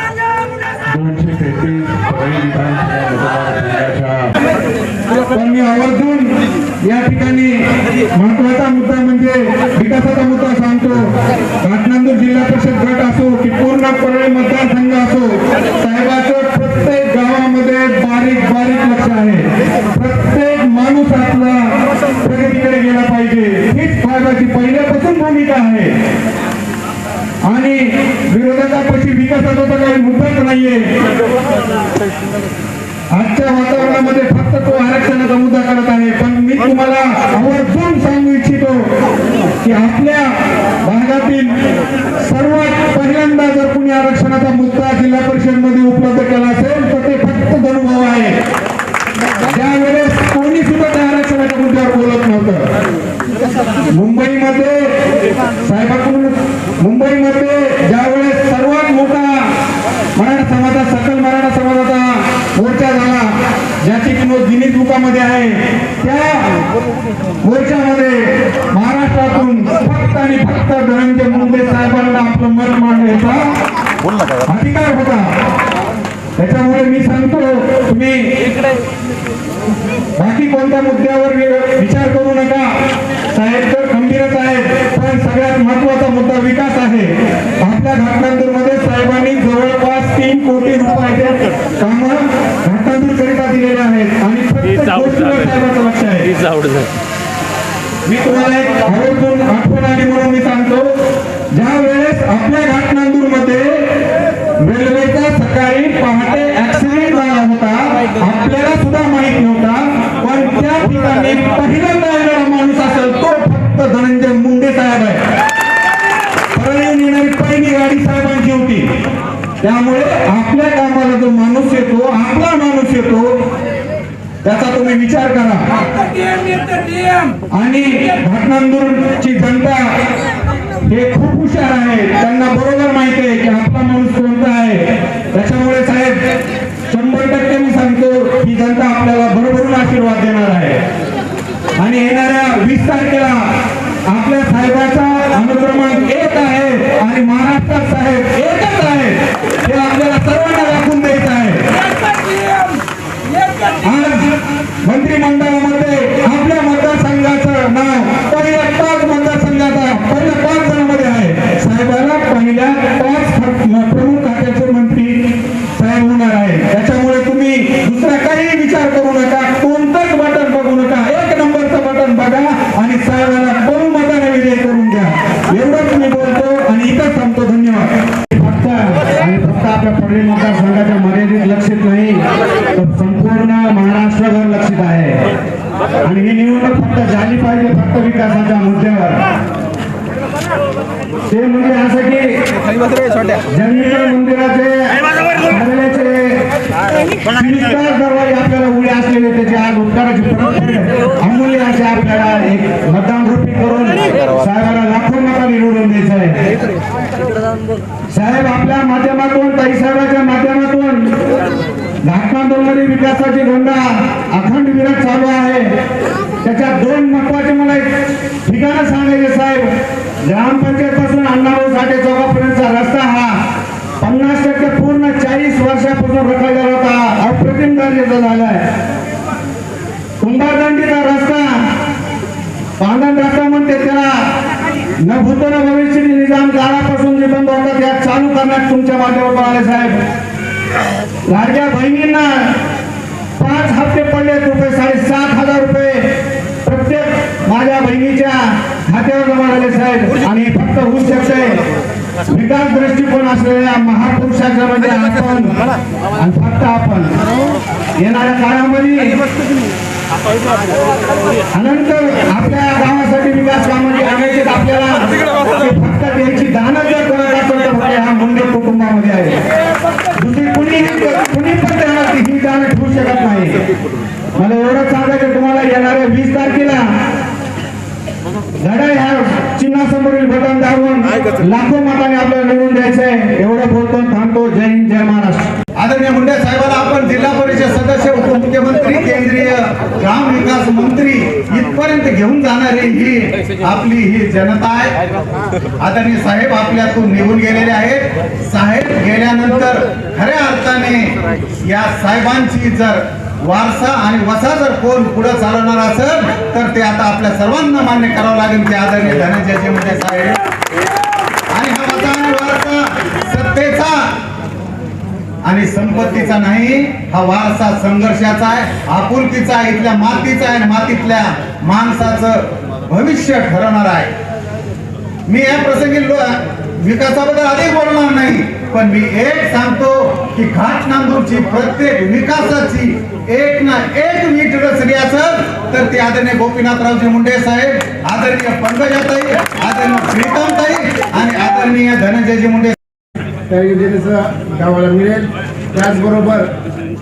दोनशे तेहतीस परळी विधानसभा मतदारसंघाच्या पण मी आवर्जून या ठिकाणी महत्त्वाचा मुद्दा म्हणजे विकासाचा मुद्दा सांगतो. घाटनांदूर जिल्हा परिषद गट असो की पूर्ण परळी मतदार पाहिजे. हीच साहेबाची पहिल्यापासून भूमिका आहे. आणि विरोधकापाशी विकासाचा तर काही मुद्दाच नाहीये. आजच्या वातावरणामध्ये फक्त तो आरक्षणाचा मुद्दा करत आहे. पण मी तुम्हाला आवर्जून सांगू इच्छितो की आपल्या भागातील सर्वात पहिल्यांदा जर कुणी आरक्षणाचा मुद्दा जिल्हा परिषदमध्ये उपलब्ध केला असेल तर ते फक्त धनुभाव आहे. त्यावेळेस कोणी सुद्धा त्या आरक्षणाच्या मुद्द्यावर बोलत नव्हतं. मुंबईमध्ये साहेबांकडून मुंबईमध्ये ज्यावेळेस सर्वात मोठा मराठा समाजा सकल मराठा समाजाचा मोर्चा झाला ज्याची नोंद गिनीज बुकामध्ये आहे त्या मोर्चामध्ये महाराष्ट्रातून फक्त आणि फक्त धनंजय मुंडे साहेबांना आपलं मत मांडण्याचा अधिकार होता. त्याच्यामुळे मी सांगतो तुम्ही बाकी कोणत्या मुद्द्यावर विचार करू नका. साहेब तर गंभीरच आहेत पण सगळ्यात महत्त्वाचा मुद्दा विकास आहे. आपल्या घाटनांदूरमध्ये साहेबांनी जवळपास तीन कोटी रुपयाचे काम घाटनांदूर करिता दिलेले आहेत. आणि साहेबांचं लक्ष आहे. मी तुम्हाला एक आवर्जून आठवण आली म्हणून मी सांगतो ज्या वेळेस आपल्या घाटनांदूरमध्ये रेल्वेचा सकाळी पहाटे ऍक्सिडेंट झाला होता. आपल्याला सुद्धा माहीत नव्हता. पण त्या ठिकाणी पहिल्यांदा येणारा माणूस असेल तो फक्त धनंजय मुंडे साहेब आहे. परळीहून येणारी पहिली गाडी साहेबांची होती. त्यामुळे आपल्या कामाला जो माणूस येतो आपला माणूस येतो त्याचा तुम्ही विचार करा. आणि घटनांदूरची जनता हे खूप हुशार आहे. त्यांना बरोबर माहिती आहे की आपला माणूस कोण आहे त्याच्यामुळे साहेब शंभर टक्के मी सांगतो ही जनता आपल्याला भरभरून आशीर्वाद देणार आहे आणि येणाऱ्या वीस तारखेला आपल्या साहेबाचा अनुक्रमांक एक आहे आणि महाराष्ट्रात साहेब एकच आहे हे आपल्याला सर्वांना दाखवून द्यायचं आहे आज मंत्रिमंडळामध्ये आपल्या मतदारसंघाचं नाव पहिल्या पाच मतदारसंघाचा पहिल्या पाच जणांमध्ये आहे साहेबाला पहिल्या पाच ख- प्रमुख खात्याचे मंत्री साहेब होणार आहे त्याच्यामुळे तुम्ही दुसरा काही विचार करू नका कोणतंच बटन बघू नका एक नंबरचं बटन बघा आणि साहेबाला बहुमताने विजय करून द्या एवढंच मी बोलतो आणि इथंच थांबतो धन्यवाद फक्त आणि फक्त आपल्या पडवी मतदारसंघाच्या मर्यादित लक्षित नाही तर संपूर्ण महाराष्ट्रभर लक्षित आहे आणि ही निवडणूक फक्त झाली पाहिजे फक्त विकासाच्या मुद्द्यावर ते म्हणजे असं की जन्मीकर मंदिराचे दरवाजे आपल्याला उडे असलेले त्याचे आज उपकाराची अमूल्य असे आपल्याला एक मतदान रुपी करून साहेबाला लाखो मता निवडून द्यायचं आहे. साहेब आपल्या माध्यमातून ताई साहेबाच्या माध्यमातून मध्ये विकासाची गंगा अखंड विराट चालू आहे. त्याच्या दोन महत्त्वाचे मला एक ठिकाणं सांगायचे साहेब ग्रामपंचायत पासून अण्णाभाऊ साठे चौकापर्यंतचा रस्ता हा पन्नास टक्के पूर्ण चाळीस वर्षापासून रखडलेला होता अप्रतिम दर्जाचा झालाय. कुंभारदंडीचा रस्ता पांढरा रस्ता म्हणते त्याला. न भूत न भविष्य निजाम काळापासून जे बंद होतात त्या चालू करण्यात तुमच्या माध्यमातून आले साहेब. लाडक्या बहिणींना पाच हप्ते पडले रुपये साडेसात हजार रुपये प्रत्येक माझ्या बहिणीच्या खात्यावर जमा झाले साहेब आणि हे फक्त होऊ शकते विकास दृष्टिकोन असलेल्या महापुरुषाच्या म्हणजे आपण आणि फक्त आपण येणाऱ्या काळामध्ये अनंत आपल्या गावासाठी विकास कामाची आणायचे आपल्याला. फक्त त्यांची दानं जर कोणाला ह्या मुंडे कुटुंबामध्ये आहे दुसरी कुणी कुणी पण त्याला ही दानं ठेवू शकत नाही. मला एवढं सांगायचं तुम्हाला येणाऱ्या वीस तारखेला लढाई चिन्हासमोरील बटन दाबून लाखो मताने आपल्याला निवडून द्यायचंय. एवढं बोलतो थांबतो. जय हिंद जय महाराष्ट्र. आदरणीय मुंडे साहेबांना आपण जिल्हा परिषद सदस्य उपमुख्यमंत्री केंद्रीय ग्राम विकास मंत्री इथपर्यंत घेऊन जाणारी ही आपली ही जनता आहे. आदरणीय साहेब आपल्यातून निघून गेलेले आहेत. साहेब गेल्यानंतर खऱ्या अर्थाने या साहेबांची जर वारसा आणि वसा जर कोण पुढे चालवणार असेल तर ते आता आपल्या सर्वांना मान्य करावं लागेल ते आदरणीय धनंजय मुंडे साहेब. आणि हा वसा आणि वारसा सत्तेचा आणि संपत्तीचा नाही हा वारसा संघर्षाचा आहे आपुलकीचा आहे इथल्या मातीचा आहे आणि मातीतल्या माणसाचं भविष्य ठरवणार आहे. मी या प्रसंगी विकासाबद्दल अधिक बोलणार नाही पण मी एक सांगतो की घाट नांदूरची प्रत्येक विकासाची एक ना एक वीट रचली असेल तर ते आदरणीय गोपीनाथरावजी मुंडे साहेब आदरणीय पंकजाताई आदरणीय प्रीतमताई आणि आदरणीय धनंजयजी मुंडे. त्या योजनेचं गावाला मिळेल. त्याचबरोबर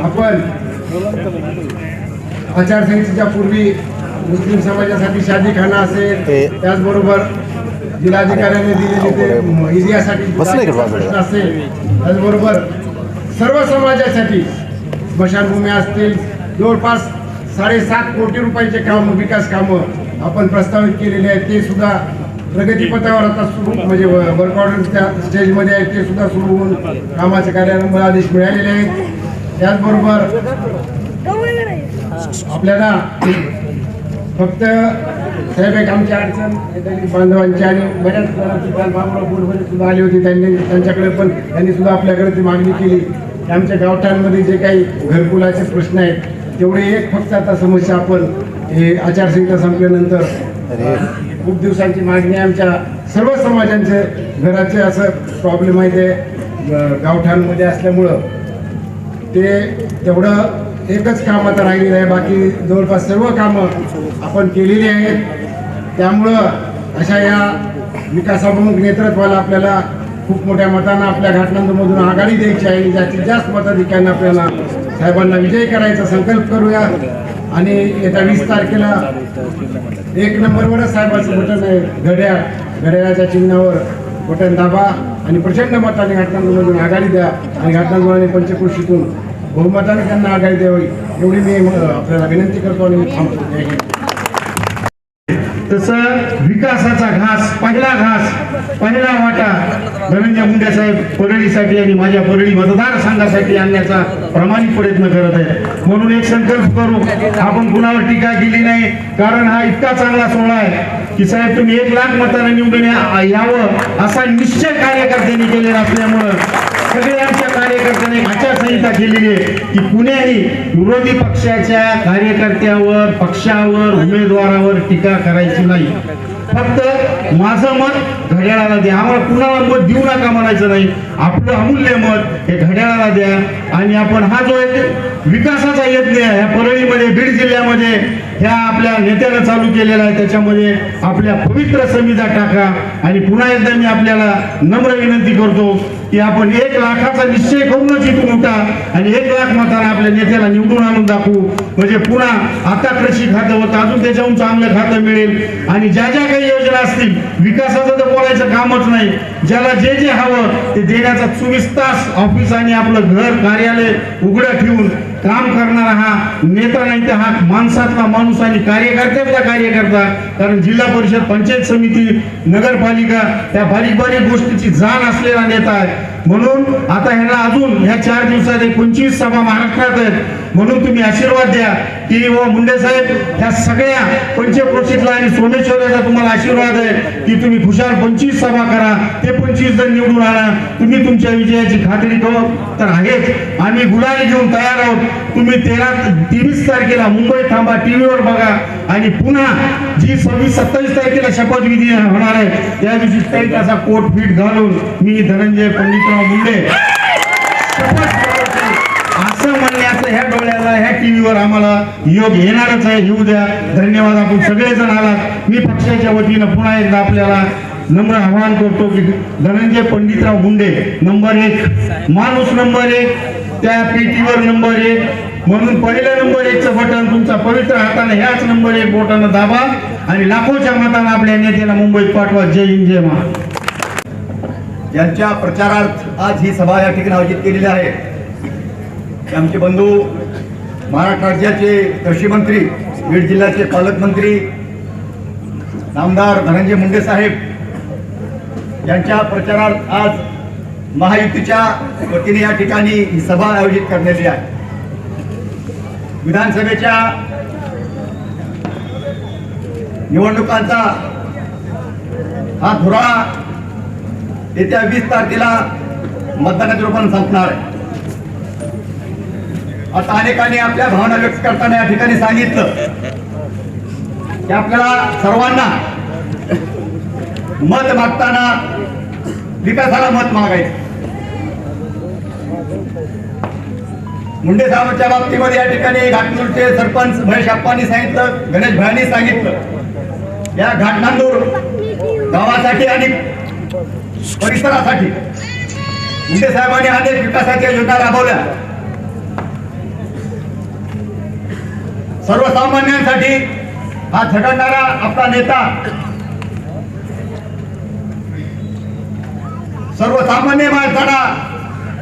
आपण आचारसंहितेच्या पूर्वी मुस्लिम समाजासाठी शादीखाना असेल त्याचबरोबर जिल्हाधिकाऱ्यांनी दिलेले ते इजियासाठी प्रश्न असेल त्याचबरोबर सर्व समाजासाठी स्मशानभूमी असतील जवळपास साडेसात कोटी रुपयाचे काम विकास कामं आपण प्रस्तावित केलेले आहेत ते सुद्धा प्रगतीपथावर आता सुरू म्हणजे वर्क ऑर्डर त्या स्टेजमध्ये आहेत ते सुद्धा सुरू होऊन कामाचे कार्यालय आदेश मिळालेले आहेत. त्याचबरोबर आपल्याला फक्त साहेब एक आमची अडचण बांधवांची आणि बऱ्याच बाबुराव बोलमध्ये सुद्धा आली होती त्यांनी त्यांच्याकडे पण त्यांनी सुद्धा आपल्याकडे ती मागणी केली. आमच्या गावठांमध्ये जे काही घरकुलाचे प्रश्न आहेत तेवढे एक फक्त आता समस्या आपण हे आचारसंहिता संपल्यानंतर खूप दिवसांची मागणी आमच्या सर्व समाजांचे घराचे असं प्रॉब्लेम आहे ते अं, गावठाणमध्ये असल्यामुळं. ते तेवढं एकच काम आता राहिलेलं आहे बाकी जवळपास सर्व कामं आपण केलेली आहेत. त्यामुळं अशा या विकासाभिमुख नेतृत्वाला आपल्याला खूप मोठ्या मतानं आपल्या घाटनांदमधून आघाडी द्यायची आहे. आणि जास्तीत जास्त मताधिकाऱ्यांना आपल्याला साहेबांना विजय करायचा संकल्प करूया. आणि येत्या वीस तारखेला एक नंबरवरच साहेबाचं बटन आहे. घड्याळ. घड्याळाच्या चिन्हावर बटन दाबा आणि प्रचंड मताने घटनांमधून आघाडी द्या. आणि घटनांद्वारे पंचकृषीतून बहुमताने त्यांना आघाडी द्यावी. एवढी मी आपल्याला विनंती करतो आणि थांबतो. जसं विकासाचा घास पहिला घास पहिला वाटा धनंजय मुंडे साहेब परळीसाठी आणि माझ्या परळी मतदारसंघासाठी आणण्याचा प्रामाणिक प्रयत्न करत आहे म्हणून एक संकल्प करू आपण कुणावर टीका केली नाही कारण हा इतका चांगला सोहळा आहे की साहेब तुम्ही एक लाख मतांना निवडून या- यावं असा निश्चय कार्यकर्त्यांनी केलेला असल्यामुळं सगळे आमच्या कार्यकर्त्यांनी आचारसंहिता केलेली आहे की कुणीही विरोधी पक्षाच्या कार्यकर्त्यावर पक्षावर उमेदवारावर टीका करायची नाही. फक्त माझं मत घड्याळाला द्या. आम्हाला कुणाला मत देऊ नका म्हणायचं नाही. आपलं अमूल्य मत हे घड्याळाला द्या. आणि आपण हा जो एक विकासाचा यज्ञ आहे ह्या परळीमध्ये बीड जिल्ह्यामध्ये ह्या आपल्या नेत्यानं चालू केलेला आहे. त्याच्यामध्ये आपल्या पवित्र समिजा टाका. आणि पुन्हा एकदा मी आपल्याला नम्र विनंती करतो की आपण एक लाखाचा निश्चय करूनच इथून उठा आणि एक लाख मताने आपल्या नेत्याला निवडून आणून दाखवू. म्हणजे पुन्हा आता कृषी खातं होतं अजून त्याच्याहून चांगलं खातं मिळेल. आणि ज्या ज्या काही योजना असतील विकासाचं तर बोलायचं कामच नाही. ज्याला जे जे हवं ते देण्याचा चोवीस तास ऑफिस आणि आपलं घर कार्यालय उघडं ठेवून काम करणारा हा नेता नाही तर हा माणसातला माणूस आणि कार्यकर्त्यातला कार्यकर्ता. कारण जिल्हा परिषद पंचायत समिती नगरपालिका त्या बारीक बारीक गोष्टीची जाण असलेला नेता आहे. म्हणून आता ह्याला अजून ह्या चार दिवसात एक पंचवीस सभा महाराष्ट्रात आहेत. म्हणून तुम्ही आशीर्वाद द्या. की व मुंडे साहेब ह्या सगळ्या पंचक्रोशीतला आणि सोमेश्वराचा तुम्हाला आशीर्वाद आहे की तुम्ही खुशाल पंचवीस सभा करा. ते पंचवीस जण निवडून आणा. तुम्ही तुमच्या विजयाची खात्री करू तर आहेच. आम्ही गुलाल घेऊन तयार आहोत. तुम्ही तेरा तेवीस तारखेला मुंबईत थांबा टीव्हीवर बघा. आणि पुन्हा जी सव्वीस सत्तावीस तारखेला शपथविधी होणार आहे त्या दिवशी काही कोट फीट घालून मी धनंजय पंडितराव मुंडे शपथ घेतो. असं म्हणण्याचं ह्या डोळ्याला ह्या टीव्हीवर आम्हाला योग येणारच आहे. येऊ द्या. धन्यवाद. आपण सगळेजण आलात. मी पक्षाच्या वतीनं पुन्हा एकदा आपल्याला नम्र आवाहन करतो की धनंजय पंडितराव मुंडे नंबर एक. माणूस नंबर एक. त्या पेटीवर नंबर एक. म्हणून पहिल्या नंबर एकचं बटन तुमचा पवित्र हाताने ह्याच नंबर एक बोटानं दाबा आणि लाखोच्या मतानं आपल्या नेत्याला मुंबईत पाठवा. जय हिंद जय महा यांच्या प्रचारार्थ आज ही सभा या ठिकाणी आयोजित केलेली आहे. आमचे बंधू महाराष्ट्र राज्याचे कृषी मंत्री बीड जिल्ह्याचे पालकमंत्री नामदार धनंजय मुंडे साहेब यांच्या प्रचारात आज महायुतीच्या वतीने या ठिकाणी ही सभा आयोजित करण्यात आहे. विधानसभेच्या निवडणुकांचा हा धुराळा येत्या वीस तारखेला मतदानाच्या रूपाने संपणार आहे. आता अनेकांनी आपल्या भावना व्यक्त करताना या ठिकाणी सांगितलं की आपल्याला सर्वांना मत मागताना विकासाला मत मागायचं. मुंडे साहेबांच्या बाबतीमध्ये या ठिकाणी घाटनूरचे सरपंच महेश अप्पांनी सांगितलं गणेश भयांनी सांगितलं. या घाटनांदूर गावासाठी आणि परिसरासाठी मुंडे साहेबांनी अनेक विकासाच्या योजना राबवल्या. सर्वसामान्यांसाठी हा झगडणारा आपला नेता सर्वसामान्य माणसाला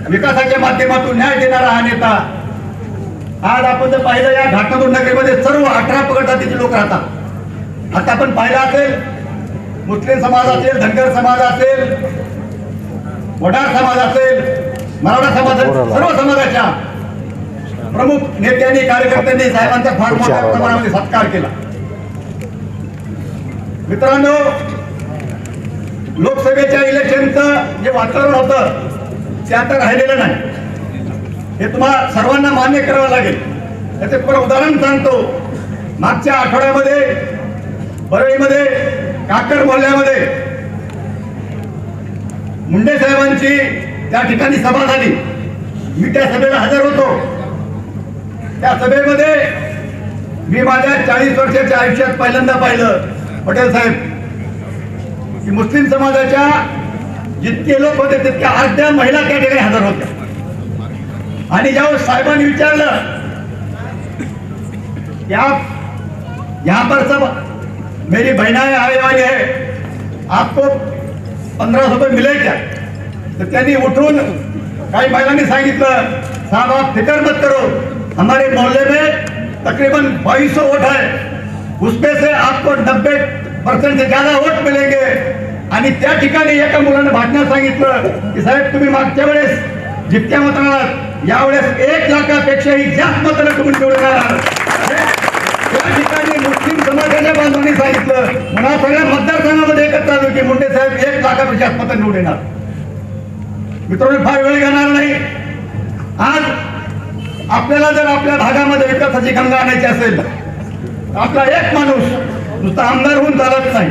विकासाच्या माध्यमातून न्याय देणारा हा नेता. आज आपण जर पाहिलं या घाटनापूर नगरीमध्ये सर्व अठरा पगड जातीचे लोक राहतात. आता आपण पाहिलं असेल मुस्लिम समाज असेल धनगर समाज असेल वडार समाज असेल मराठा समाज असेल, सर्व समाजाच्या प्रमुख नेत्यांनी कार्यकर्त्यांनी साहेबांचा फार मोठ्या प्रमाणामध्ये सत्कार केला. मित्रांनो लोकसभेच्या इलेक्शनचं जे वातावरण होतं ते आता राहिलेलं नाही. हे तुम्हाला सर्वांना मान्य करावं लागेल. त्याचे पुढे उदाहरण सांगतो. मागच्या आठवड्यामध्ये परळीमध्ये काकर मोहल्ल्यामध्ये मुंडे साहेबांची त्या ठिकाणी सभा झाली. मी त्या सभेला हजर होतो. त्या सभेमध्ये मी माझ्या चाळीस वर्षाच्या आयुष्यात पहिल्यांदा पाहिलं. पटेल साहेब की मुस्लिम समाजाच्या जितके लोक होते तितक्या अर्ध्या महिला त्या ठिकाणी हजर होत्या. आणि ज्यावेळेस साहेबांनी विचारलं या यहाँ पर सब मेरी बहनाएं आने वाली है आपको पंधरा रुपये मिले क्या? तर त्यांनी उठून काही महिलांनी सांगितलं साहेब आप मत करो हमारे मोहल्ले में तकरीबन बाईस सौ वोट है। उसमें से आपको नब्बे परसेंट से ज्यादा वोट मिलेंगे। आणि त्या ठिकाणी एका मुलाने भांडण्यात सांगितलं की साहेब तुम्ही मागच्या वेळेस जितक्या मतांना यावेळेस एक लाखापेक्षाही जास्त मतांना तुम्ही निवडून आलात. त्या ठिकाणी मुस्लिम समाजाच्या बांधवांनी सांगितलं म्हणा सगळ्या मतदारसंघामध्ये एकत्र आलो की मुंडे साहेब एक लाखापेक्षा जास्त मतं निवडून येणार. मित्रांनो फार वेळ घेणार नाही. आज आपल्याला जर आपल्या भागामध्ये विकासाची गंगा आणायची असेल तर आपला एक माणूस नुसता आमदार होऊन चालत नाही.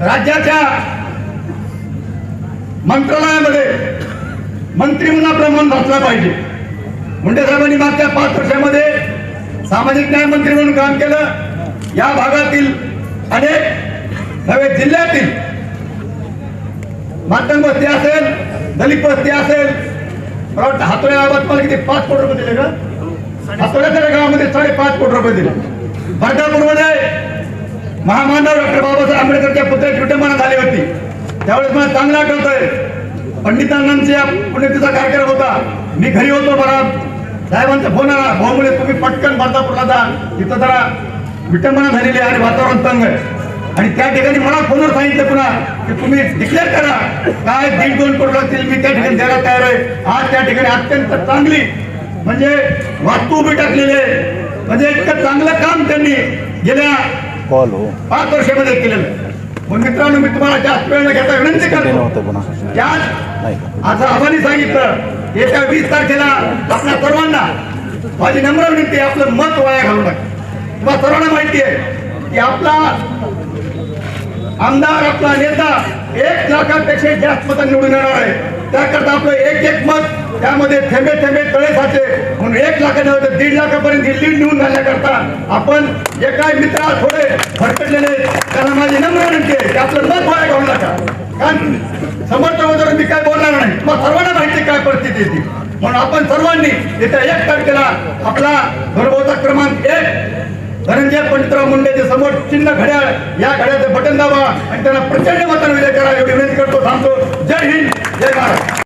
राज्याच्या मंत्रालयामध्ये मंत्री म्हणून आपलं मन भासला पाहिजे. मुंडे साहेबांनी मागच्या पाच वर्षामध्ये सामाजिक न्याय मंत्री म्हणून काम केलं. या भागातील अनेक नव्हे जिल्ह्यातील मातंग वस्ती असेल दलित वस्ती असेल मला वाटतं हातोळ्या गावात मला किती? पाच कोटी रुपये दिले का? हातोळ्याच्या गावामध्ये साडेपाच कोटी रुपये दिले. बर्दापूरमध्ये महामानव डॉक्टर बाबासाहेब आंबेडकरच्या पुतळ्याची विटंबना झाली होती. त्यावेळेस मला चांगलं आठवतंय. पंडितांनांच्या पुण्यतिथीचा कार्यक्रम होता. मी घरी होतो मला. साहेबांचा फोन आला. भाऊ मुले तुम्ही पटकन बर्दापूरला जा. तिथं जरा विटंबना झालेली आहे आणि वातावरण तंग आहे. आणि त्या ठिकाणी मला फोनवर सांगितलं पुन्हा की तुम्ही डिक्लेअर करा. काय दीड दोन करोड लागतील मी त्या ठिकाणी द्यायला तयार आहे. आज त्या ठिकाणी अत्यंत चांगली म्हणजे वास्तू उभी टाकलेली आहे. म्हणजे इतकं चांगलं काम त्यांनी गेल्या कॉल हो. पाच वर्षामध्ये केलेलं. मग मित्रांनो मी तुम्हाला जास्त वेळ न घेता विनंती करतो. असं आव्हानी सांगितलं येत्या वीस तारखेला आपल्या सर्वांना माझी नम्र विनंती आपलं मत वाया घालू नका. तुम्हाला सर्वांना माहिती आहे की आपला आमदार आपला नेता एक लाखापेक्षा जास्त मत निवडून येणार आहे. त्याकरता आपलं एक एक मत त्यामध्ये थेंबे थेंबे तळे साचे. म्हणून एक लाखाच्या होते दीड लाखापर्यंत ही लीड निवडून घालण्याकरता आपण जे काय मित्र थोडे भरकटलेले त्यांना माझी नम्र विनंती आहे की आपलं मत वाया घालू नका. कारण समर्थाबद्दल मी काय बोलणार नाही. मग सर्वांना माहिती काय परिस्थिती येते म्हणून आपण सर्वांनी येत्या एक तारखेला आपला घरबोचा क्रमांक एक धनंजय पंडितराव मुंडेचे समोर चिन्ह घड्याळ. या घड्याचे बटन दाबा आणि त्यांना प्रचंड मतान विजय करा एवढी विनंती करतो थांबतो. जय हिंद जय महाराष्ट्र